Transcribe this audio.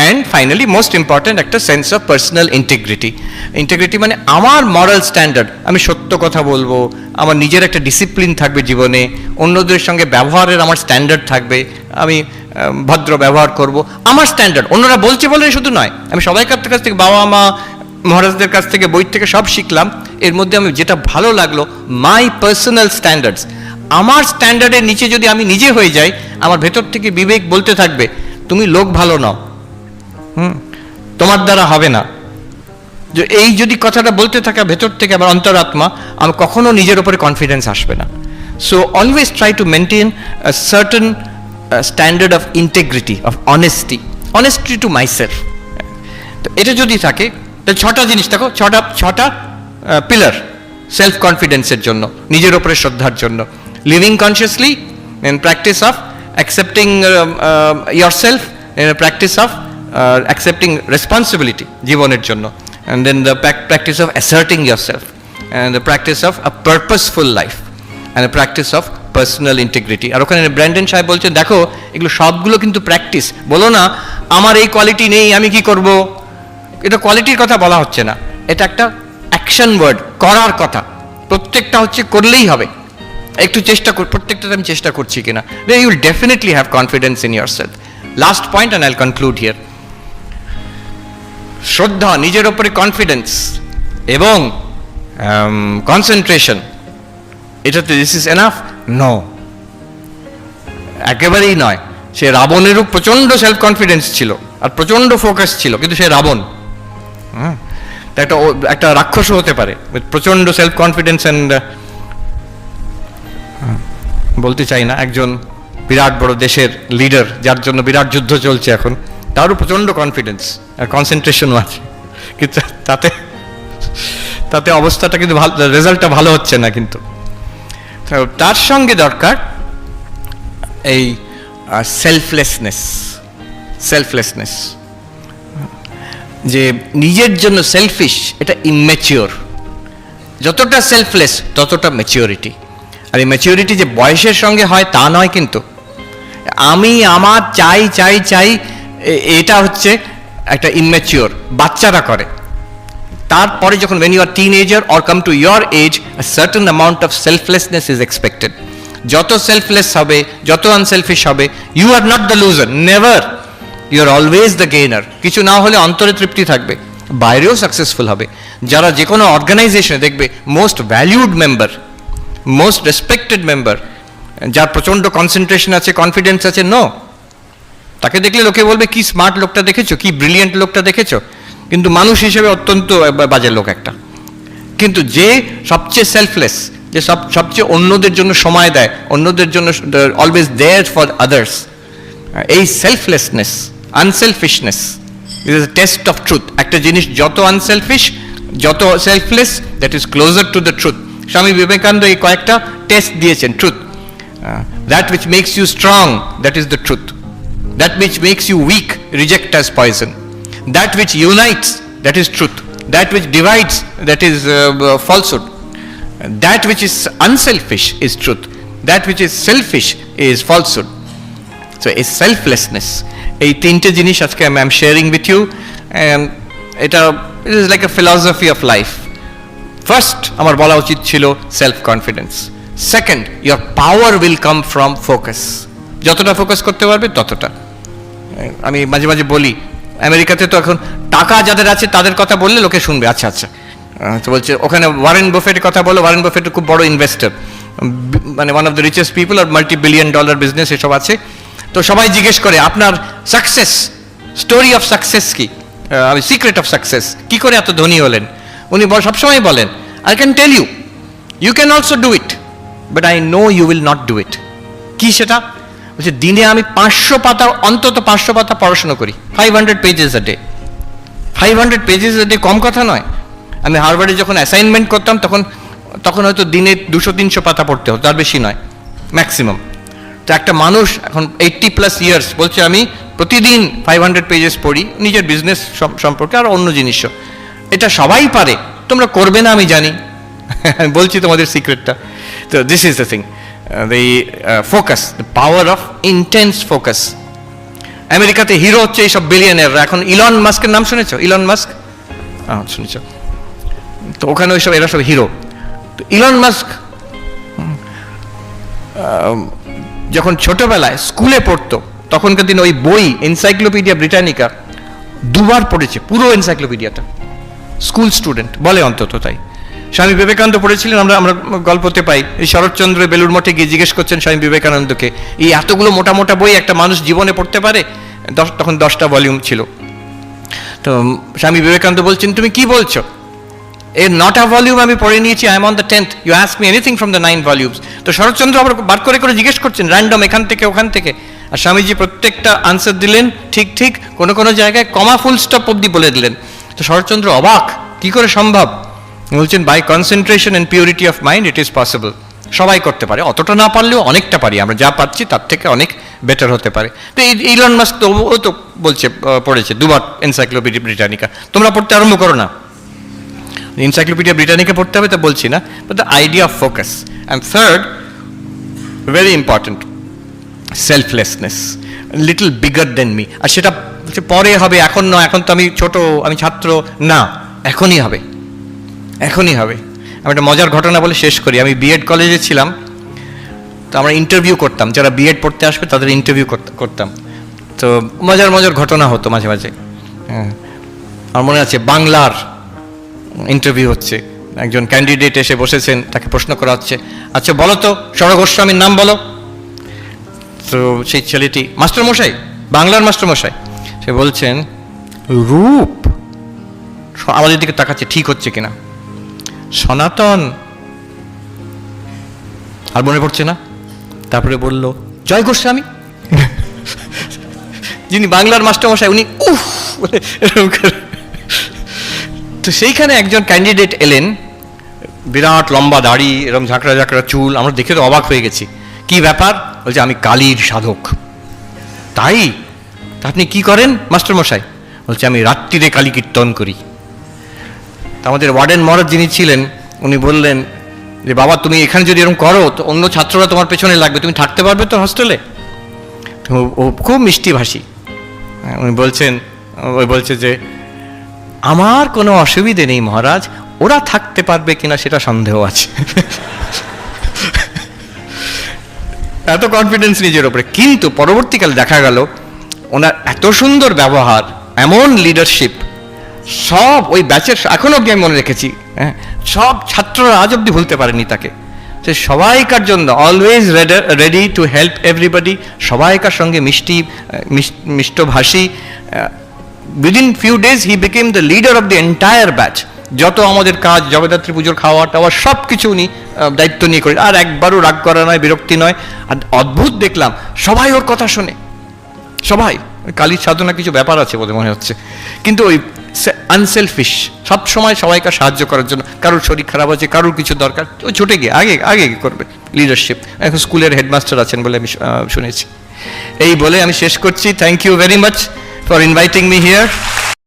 And finally most important একটা sense of personal integrity integrity মানে আমার মরাল স্ট্যান্ডার্ড আমি সত্য কথা বলব, আমার নিজের একটা ডিসিপ্লিন থাকবে জীবনে, অন্যদের সঙ্গে ব্যবহারের আমার স্ট্যান্ডার্ড থাকবে, আমি ভদ্র ব্যবহার করব, আমার স্ট্যান্ডার্ড অন্যরা বলছে বলে শুধু নয়। আমি সবাই কাছ থেকে, বাবা মা, মহারাজদের কাছ থেকে বই থেকে সব শিখলাম। এর মধ্যে আমি যেটা ভালো লাগল মাই পার্সোনাল স্ট্যান্ডার্ডস আমার স্ট্যান্ডার্ডের নিচে যদি আমি নিজে হয়ে যাই, আমার ভেতর থেকে বিবেক বলতে থাকবে, তুমি লোক ভালো নাও। হুম? তোমার দ্বারা হবে না। যে এই যদি কথাটা বলতে থাকে ভেতর থেকে আমার অন্তরাত্মা আমি কখনো নিজের উপরে কনফিডেন্স আসবে না। So always try to maintain certain standard of integrity of honesty honesty to myself তো এটা যদি থাকে, তাহলে ছটা জিনিস দেখো, ছটা ছটা পিলার সেলফ কনফিডেন্সের জন্য, নিজের ওপরে শ্রদ্ধার জন্য। Living consciously in practice of accepting your self in practice of accepting responsibility জীবনের জন্য and then the practice of asserting your self and the practice of a purposeful life and the practice of personal integrity আর ওখানে Branden সাহেব বলছেন, দেখো, এগুলো সবগুলো কিন্তু practice বলো না, আমার এই কোয়ালিটি নেই, আমি কি করব? এটা কোয়ালিটির কথা বলা হচ্ছে না। এটা একটা অ্যাকশন ওয়ার্ড করার কথা। প্রত্যেকটা হচ্ছে করলেই হবে। একটু চেষ্টা কর, প্রত্যেকটাতে আমি চেষ্টা করছি কিনা। You will definitely have confidence in your self last point and I'll conclude here শ্রদ্ধা, নিজের ওপরে কনফিডেন্স এবং কনসেন্ট্রেশন এটাতে দিস ইজ এনাফ নো একেবারেই নয়। সে রাবণেরও প্রচণ্ড সেলফ কনফিডেন্স ছিল আর প্রচণ্ড ফোকাস ছিল, কিন্তু সে রাবণ। হ্যাঁ একটা একটা রাক্ষসও হতে পারে প্রচণ্ড সেলফ কনফিডেন্স অ্যান্ড বলতে চাই না, একজন বিরাট বড় দেশের লিডার যার জন্য বিরাট যুদ্ধ চলছে এখন। তারও প্রচণ্ড কনফিডেন্স আর কনসেন্ট্রেশনও আছে। কিন্তু তাতে তাতে অবস্থাটা কিন্তু ভালো রেজাল্টটা ভালো হচ্ছে না কিন্তু। তার সঙ্গে দরকার এই সেলফলেসনেস সেলফলেসনেস যে নিজের জন্য সেলফিশ এটা ইম্যাচিওর যতটা সেলফলেস ততটা ম্যাচিওরিটি আর এই ম্যাচিওরিটি যে বয়সের সঙ্গে হয় তা নয় কিন্তু। আমি, আমার, চাই চাই চাই এটা হচ্ছে একটা ইম্যাচিওর বাচ্চারা করে। তারপরে যখন when you are teenager or come to your age certain amount of selflessness is expected যত সেলফলেস হবে, যত আনসেলফিশ হবে you are not the loser never you are always the gainer কিছু না হলে অন্তরে তৃপ্তি থাকবে, বাইরেও সাকসেসফুল হবে। যারা যে কোনো অর্গানাইজেশনে দেখবে most valued member most respected member যার প্রচণ্ড কনসেন্ট্রেশন আছে কনফিডেন্স আছে নো তাকে দেখলে লোকে বলবে, কি স্মার্ট লোকটা দেখেছ? কি ব্রিলিয়েন্ট লোকটা দেখেছ? কিন্তু মানুষ হিসেবে অত্যন্ত বাজে লোক একটা। কিন্তু যে সবচেয়ে সেলফলেস যে সব, সবচেয়ে অন্যদের জন্য সময় দেয়, অন্যদের জন্য অলওয়েজ দেয়ার ফর আদার্স এই selflessness unselfishness it is test of truth একটা জিনিস যত আনসেলফিশ যত selfless that is closer to the truth Swami Vivekananda এই কয়েকটা টেস্ট দিয়েছেন truth that which makes you strong that is the truth that which makes you weak reject as poison that which unites that is truth that which divides that is uh, uh, falsehood that which is unselfish is truth that which is selfish is falsehood so a selflessness এই তিনটে জিনিস আজকে আমি আম sharing with you এটা it is like a philosophy of life first আমার বলা উচিত ছিল self confidence second your power will come from focus যতটা ফোকাস করতে পারবে ততটা আমি মাঝে মাঝে বলি, আমেরিকাতে তো এখন টাকা যাদের আছে তাদের কথা বললে লোকে শুনবে। আচ্ছা আচ্ছা। তো বলছে, ওখানে ওয়ারেন বফেটের কথা বলো ওয়ারেন বফেট খুব বড় ইনভেস্টর মানে one of the richest people R multi billion dollar business এসব আছে। তো সবাই জিজ্ঞেস করে, আপনার সাকসেস স্টোরি অফ সাকসেস কি? আমি সিক্রেট অফ সাকসেস কি করে এত ধনী হলেন? উনি সবসময় বলেন I can tell you you can also do it but I know you will not do it কি সেটা? বলছে, দিনে আমি পাঁচশো পাতা অন্তত পাঁচশো পাতা পড়াশোনা করি। Five hundred pages a day five hundred pages a day কম কথা নয়। আমি হারবার্ডে যখন অ্যাসাইনমেন্ট করতাম, তখন তখন হয়তো দিনে দুশো, তিনশো পাতা পড়তে হতো, তার বেশি নয় ম্যাক্সিমাম তো একটা মানুষ এখন এইট্টি প্লাস ইয়ার্স বলছে, আমি প্রতিদিন ফাইভ হান্ড্রেড পেজেস পড়ি, নিজের বিজনেস সম্পর্কে আর অন্য জিনিসও এটা সবাই পারে, তোমরা করবে না, আমি জানি। আমি বলছি তোমাদের সিক্রেটটা তো this is the thing the focus the power of intense focus আমেরিকাতে হিরো হচ্ছে এইসব বিলিয়নের এখন ইলন মাস্কের নাম শুনেছো? ইলন মাস্ক হ্যাঁ শুনেছ। তো ওখানে ওইসব, এরা সব হিরো তো ইলন মাস্ক যখন ছোটবেলায় স্কুলে পড়তো, তখনকার দিনে ওই বই এনসাইক্লোপিডিয়া ব্রিটানিকা দুবার পড়েছে, পুরো এনসাইক্লোপিডিয়াটা স্কুল স্টুডেন্ট বলে অন্তত তাই। স্বামী বিবেকানন্দ পড়েছিলেন, আমরা আমরা গল্পতে পাই। এই শরৎচন্দ্র বেলুর মঠে গিয়ে জিজ্ঞেস করছেন স্বামী বিবেকানন্দকে, এই এতগুলো মোটা মোটা বই একটা মানুষ জীবনে পড়তে পারে? দশ, তখন দশটা ভলিউম ছিল। তো স্বামী বিবেকানন্দ বলছেন, তুমি কি বলছো? এর নটা ভলিউম আমি পড়ে নিয়েছি I am on the tenth you ask me anything from the nine volumes তো শরৎচন্দ্র আবার বার করে করে জিজ্ঞেস করছেন র্যান্ডম এখান থেকে, ওখান থেকে? আর স্বামীজি প্রত্যেকটা আনসার দিলেন, ঠিক ঠিক, কোনো কোনো জায়গায় কমা ফুল স্টপ অব্দি বলে দিলেন। তো শরৎচন্দ্র অবাক, কি করে সম্ভব? বলছেন by concentration and purity of mind it is possible সবাই করতে পারে, অতটা না পারলেও অনেকটা পারি, আমরা যা পাচ্ছি তার থেকে অনেক বেটার হতে পারে। তো এই ইলন মাস্ক তো ও তো বলছে পড়েছে, দুবার এনসাইক্লোপিডিয়া ব্রিটানিকা তোমরা পড়তে আরম্ভ করো না। এনসাইক্লোপিডিয়া ব্রিটানিকা পড়তে হবে, তা বলছি না। But the idea of focus and third very important selflessness little bigger than me আর সেটা পরে হবে, এখন নয়, এখন তো আমি ছোট, আমি ছাত্র। না, এখনই হবে। এখনই হবে। আমি একটা মজার ঘটনা বলে শেষ করি। আমি বিএড কলেজে ছিলাম, তো আমরা ইন্টারভিউ করতাম। যারা বিএড পড়তে আসবে, তাদের ইন্টারভিউ করতাম। তো মজার মজার ঘটনা হতো মাঝে মাঝে। হ্যাঁ। আমার মনে আছে, বাংলার ইন্টারভিউ হচ্ছে। একজন ক্যান্ডিডেট এসে বসেছেন, তাকে প্রশ্ন করা হচ্ছে আচ্ছা বলো তো, সৌরভ গোস্বামীর নাম বলো। তো সেই ছেলেটি মাস্টারমশাই বাংলার মাস্টারমশাই সে বলছেন, রূপ। আমাদের দিকে তাকাচ্ছে, ঠিক হচ্ছে কিনা? সনাতন। আর মনে পড়ছে না? তারপরে বলল, জয় গোস্বামী। যিনি বাংলার মাস্টারমশাই, উনি উফ। তো সেইখানে একজন ক্যান্ডিডেট এলেন, বিরাট লম্বা দাড়ি, এরকম ঝাঁকড়া ঝাঁকড়া চুল, আমরা দেখে তো অবাক হয়ে গেছি। কি ব্যাপার? বলছে, আমি কালীর সাধক। তাই? আপনি কি করেন মাস্টারমশাই? বলছে, আমি রাত্রিরে কালী কীর্তন করি। তা আমাদের ওয়ার্ডেন মহারাজ যিনি ছিলেন উনি বললেন যে বাবা তুমি এখানে যদি এরকম করো তো অন্য ছাত্ররা তোমার পেছনে লাগবে। তুমি থাকতে পারবে তো হস্টেলে ও খুব মিষ্টি ভাষী। হ্যাঁ, উনি বলছেন ওই বলছে যে আমার কোনো অসুবিধে নেই মহারাজ ওরা থাকতে পারবে কিনা সেটা সন্দেহ আছে। এত কনফিডেন্স নিজের ওপরে কিন্তু পরবর্তীকালে দেখা গেল ওনার এত সুন্দর ব্যবহার এমন লিডারশিপ সব ওই ব্যাচের এখনও অব্দি আমি মনে রেখেছি হ্যাঁ সব ছাত্ররা আজ অব্দি ভুলতে পারেনি তাকে। সে সবাইকার জন্য always ready to help everybody সবাইকার সঙ্গে মিষ্টি মিষ্টভাষী within few days he became the leader of the entire batch যত আমাদের কাজ, জগদ্ধাত্রী পুজোর খাওয়া টাওয়া সব কিছু উনি দায়িত্ব নিয়ে করে আর একবারও রাগ করা নয়, বিরক্তি নয়। আর অদ্ভুত দেখলাম, সবাই ওর কথা শোনে। সবাই। কালীর সাধনা কিছু ব্যাপার আছে বলে মনে হচ্ছে। কিন্তু ওই আনসেলফিশ সব সময় সবাইকে সাহায্য করার জন্য, কারোর শরীর খারাপ আছে, কারোর কিছু দরকার, ও ছুটে গিয়ে, আগে আগে করবে? লিডারশিপ এখন স্কুলের হেডমাস্টার আছেন বলে আমি শুনেছি। এই বলে আমি শেষ করছি। Thank you very much for inviting me here